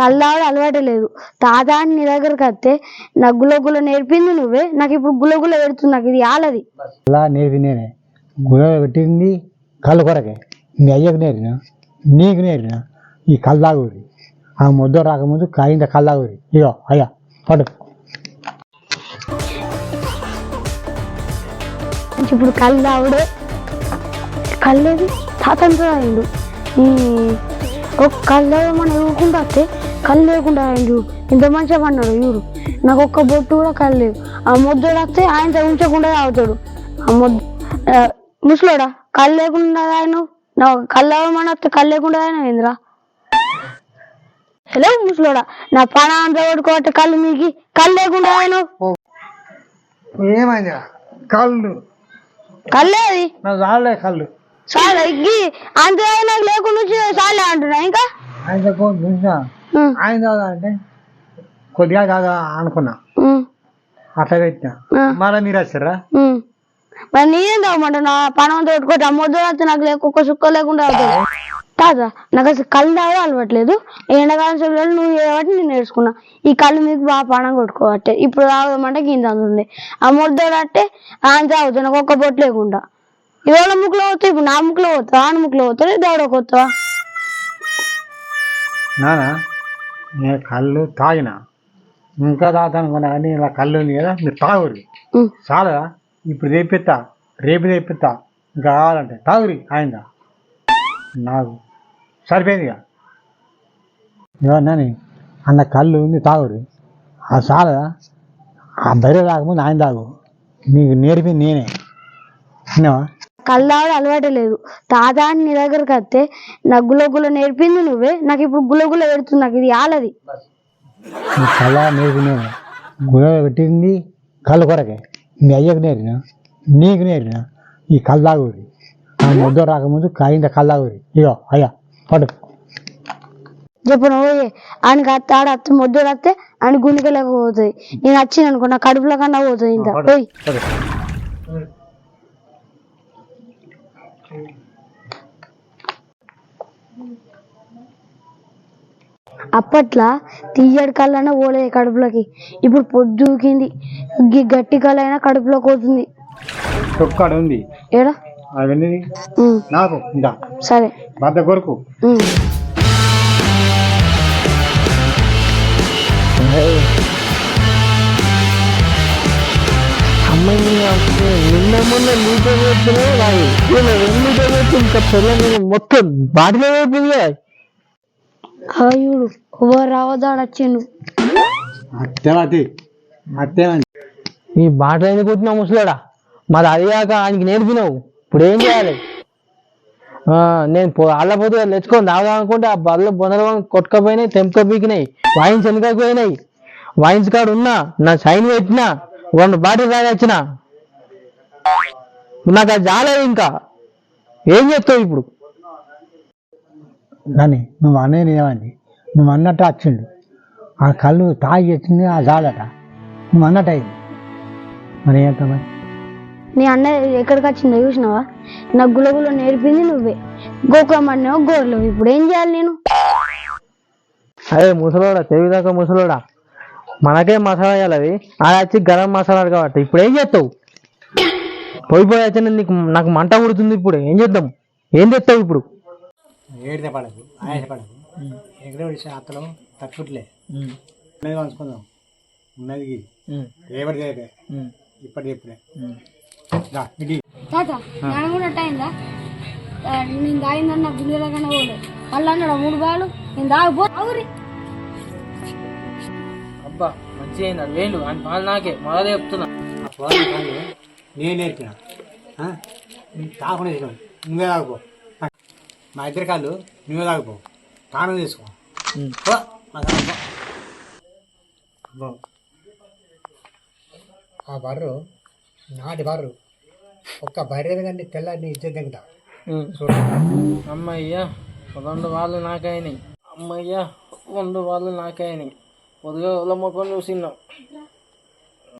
కళ్ళు తాగడం అలవాటే లేదు. తాత అని నీ దగ్గరకు వస్తే నాకు గులగుల నేర్పింది నువ్వే నాకు ఇప్పుడు గులగుల పెడుతుంది నాకు ఇది ఆలది. అలా నేర్పి నేనే. పెట్టింది కళ్ళు కొరకే. మీ అయ్యకు నేరిన నీకు నేరిన ఈ కళ్ళు తాగురి ఆ ముద్ద రాకముందు కాయింత కళ్ళు తాగురి ఇగో అయ్యా పడు ఇప్పుడు కళ్ళు తాగుడే కళ్ళేది తాతంతో అయిండు ఈ ఒక కళ్ళు మనం ఇవ్వకుండా వస్తే కళ్ళు లేకుండా అయిండు ఇంత మంచిగా పడినాడు ఇవ్వడు నాకు ఒక్క బొట్టు కూడా కళ్ళు లేవు. ఆ ముద్దోడు వస్తే ఆయన ఉంచకుండా తాగుతాడు. ఆ ముద్ద ముసలోడా కళ్ళు లేకుండా ఆయన? నా కళ్ళు అవ్వమని వస్తే కళ్ళు లేకుండా ఆయన ఏందిరా? హలో ముసలోడా నా ప్రాణం కొట్టుకోవట్టే కళ్ళు మీకు? కళ్ళు లేకుండా ఆయన? ఏమైంది కళ్ళు. కళ్ళేది నాకు రాలే కళ్ళు. చాలా ఎగ్గి అంతే నాకు లేకుండా చాలే అంటున్నా ఇంకా? ఆయన తాగా అంటే కొద్దిగా తాగా అనుకున్నా. అట్లా పెట్టినా. మళ్ళీ మీరు వచ్చారా. మరి నేనేం తాగమంట నా పనం తోడుకోటి అమ్మొద్దు నాకు లేక ఒక్క సుక్క లేకుండా అవుతుంది కాదా? నాకు అసలు కళ్ళు తాగే అలవట్లేదు. ఎండాకాలం సెలవులు నువ్వు చేయబట్టి నేను నేర్చుకున్నా. ఈ కళ్ళు మీకు బాగా పణం కొట్టుకోవట్టే. ఇప్పుడు కింద అందుతుంది ఆ ముద్దోడు అంటే ఆయన తాగుతుంది. నాకు ఒక్క బొట్టు లేకుండా. ఇవాళ ముక్కులో పోతావు ఇప్పుడు నా ముక్కులో పోతావా? ఆన ముక్కులో పోతావు దౌడకు పోతావా? నానా నేను కళ్ళు తాగిన. ఇంకా తాగుతాను కానీ ఇలా కళ్ళు ఉంది కదా మీరు తాగురి ఉమ్. చాలా ఇప్పుడు తెప్పిస్తా రేపు తెప్పిస్తా. ఇంకా కావాలంటే తాగురి ఆయన నాకు సరిపోయిందిగా ఇవన్నీ అన్న కళ్ళు ఉంది తాగురి అది చాలా ఆ బయట రాకముందు ఆయన తాగు. నీకు నేర్పింది నేనే. విన్నావా? కళ్ళు తాగడం అలవాటే లేదు. తాత అని నీ దగ్గరకు వస్తే నాకు గులగుల నేర్పింది నువ్వే నాకు ఇప్పుడు గులగుల పెడుతుంది నాకు ఇది ఆలది నీ కళ్ళ నేర్పి నేనే గురవ పెట్టింది కళ్ళు కొరకే. మీ అయ్యకు నేరిన నీకు నేరిన ఈ కళ్ళు తాగురి ఆ ముద్ద రాకముందు కాయింత కళ్ళు తాగురి ఇగో అయ్యా పడు చెప్పు నువ్వు ఆయనకి అత్త ఆడ అత్త ముద్దుడు వస్తే ఆయన గుండెకి పోతుంది. నేను వచ్చిన అనుకో నా కడుపులో కన్నా పోతుంది ఇంత. పోయి పడు అప్పట్లో తీయడి కళ్ళైనా పోలేదు కడుపులోకి. ఇప్పుడు పొద్దుకింది. గట్టి కళ్ళైనా కడుపులోకి పోతుంది. ఉంది ఏడా? అవన్నీ నాకు ఇందా. సరే. కొరకు ఇంకా పిల్లలు మొత్తం బాటిలో అయిపోయింది ఆయుడు ఎవరు రావద్దాడు వచ్చిండు అత్తేమతి అత్తేమని ఈ బాటలు ఎందుకు కొట్టినావు ముసలాడా? మరి అది కాక ఆయనకి నేర్పినావు ఇప్పుడు ఏం చేయాలి? ఆ, నేను పో- ఆళ్ళ పోతే తెచ్చుకొని తాగుదాం అనుకుంటే ఆ బళ్ళు బొందలు కొట్టుకపోయినాయి తెంపక పీకినాయి వాయిన్స్ వెనకపోయినాయి వాయిన్స్ కాడ ఉన్నా నా సైన్ పెట్టినా రెండు బాటిల్ తాగొచ్చిన నాకు అది చాలేదు ఇంకా. ఏం చేస్తావు ఇప్పుడు? కానీ నువ్వు అనే నిజమండి. నువ్వు అన్నట్టు వచ్చిండు ఆ కళ్ళు తాగి వచ్చింది ఆ జాడట నువ్వు అన్నట్టు అయింది. మరి ఏంట మరి? నీ అన్న ఎక్కడికి వచ్చిందో చూసినావా? నాకు గులగుల నేర్పింది నువ్వే. గోకులమన్నావు గోర్లేవు? ఇప్పుడు ఏం చేయాలి నేను? అదే ముసలోడా తెలివిదాకా ముసలోడా. మనకే మసాలా వేయాలి అవి. అది వచ్చి గరం మసాలా కాబట్టి. ఇప్పుడు ఏం చేస్తావు? పోయి పోయి వచ్చిన నీకు నాకు మంట పుడుతుంది ఇప్పుడు. ఏం చేద్దాం? ఏం చేస్తావు ఇప్పుడు? ఏడితే పడకు ఆయాస పడకు. ఎక్కడో అత్తలో తక్కువట్లే ఉన్నది పంచుకుందాం ఉన్నది రేపటి రేపే. ఇప్పటి తాత కూడా అయిందా? నేను గుండెల కన్నా వాళ్ళు అన్నాడు మూడు బాలు? నేను అవురి అబ్బా మంచిగా అయింది? వేలు అని పాలు నాకే. మొదలే చెప్తున్నా. నేను నేర్పిన? తాకుండా తీసుకో నువ్వే తాగుపో. మా ఇద్దరి కాళ్ళు నువ్వే తాగుపో. తాను తీసుకో. ఆ బర్రు నాటి బర్రు ఒక్క బర్రె కానీ తెల్ల నీ ఇజ్జత్ దిగుతా అమ్మయ్యా రెండు వాళ్ళు నాకైనాయి. అమ్మయ్యా రెండు వాళ్ళు నాకైనాయి. పొద్దుగా ఉల మొక్కలు చూసినాం